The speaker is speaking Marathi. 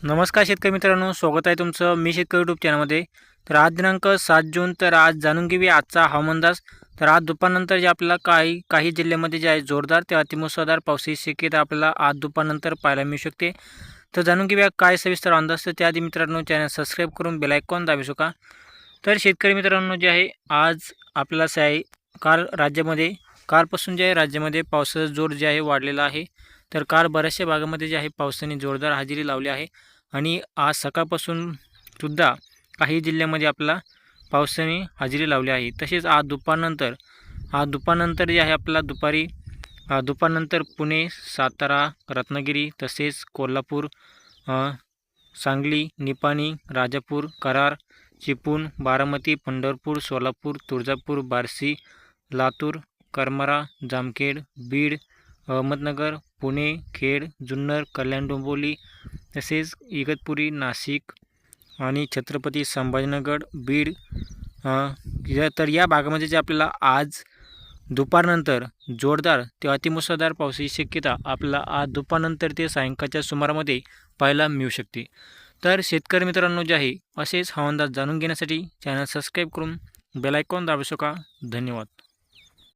नमस्कार शेतकरी मित्रांनो स्वागत आहे तुमचं मी शेतकरी यूट्यूब चॅनलमध्ये तर आज दिनांक सात जून तर आज जाणून घेऊया आजचा हवामान अंदाज. तर आज दुपारनंतर जे आपल्याला काही काही जिल्ह्यामध्ये जे आहे जोरदार ते अतिमुसळधार पावसाची शक्यता आपल्याला आज दुपारनंतर पाहायला मिळू शकते. तर जाणून घेऊया काय सविस्तर अंदाज. तर त्याआधी मित्रांनो चॅनल सबस्क्राईब करून बेलायकॉन दाबू शका तर शेतकरी मित्रांनो जे आहे आज आपल्याला साय काल राज्यामध्ये कालपासून जे आहे राज्यामध्ये पावसाचा जोर जे आहे वाढलेला आहे. तर काल बऱ्याचशा भागामध्ये जे आहे पावसाने जोरदार हजेरी लावली आहे. आणि आज सकाळपासून सुद्धा काही जिल्ह्यामध्ये आपला पावसाने हजेरी लावली आहे. तसेच आज दुपारनंतर आज दुपारनंतर जे आहे आपला दुपारी दुपारनंतर पुणे सातारा रत्नागिरी तसेच कोल्हापूर सांगली निपाणी राजापूर करार चिपळूण बारामती पंढरपूर सोलापूर तुळजापूर बार्शी लातूर करमरा जामखेड बीड अहमदनगर पुणे खेड जुन्नर कल्याण डोंबिवली तसेच इगतपुरी नाशिक आणि छत्रपती संभाजीनगर बीड या- तर या भागामध्ये जे आपल्याला आज दुपारनंतर जोरदार ते अतिमुसळधार पावसाची शक्यता आपल्याला आज दुपारनंतर ते सायंकाळच्या सुमारामध्ये पाहायला मिळू शकते. तर शेतकरी मित्रांनो जे आहे असेच हवांदाज जाणून घेण्यासाठी चॅनल सबस्क्राईब करून बेलायकॉन दाबू शका धन्यवाद.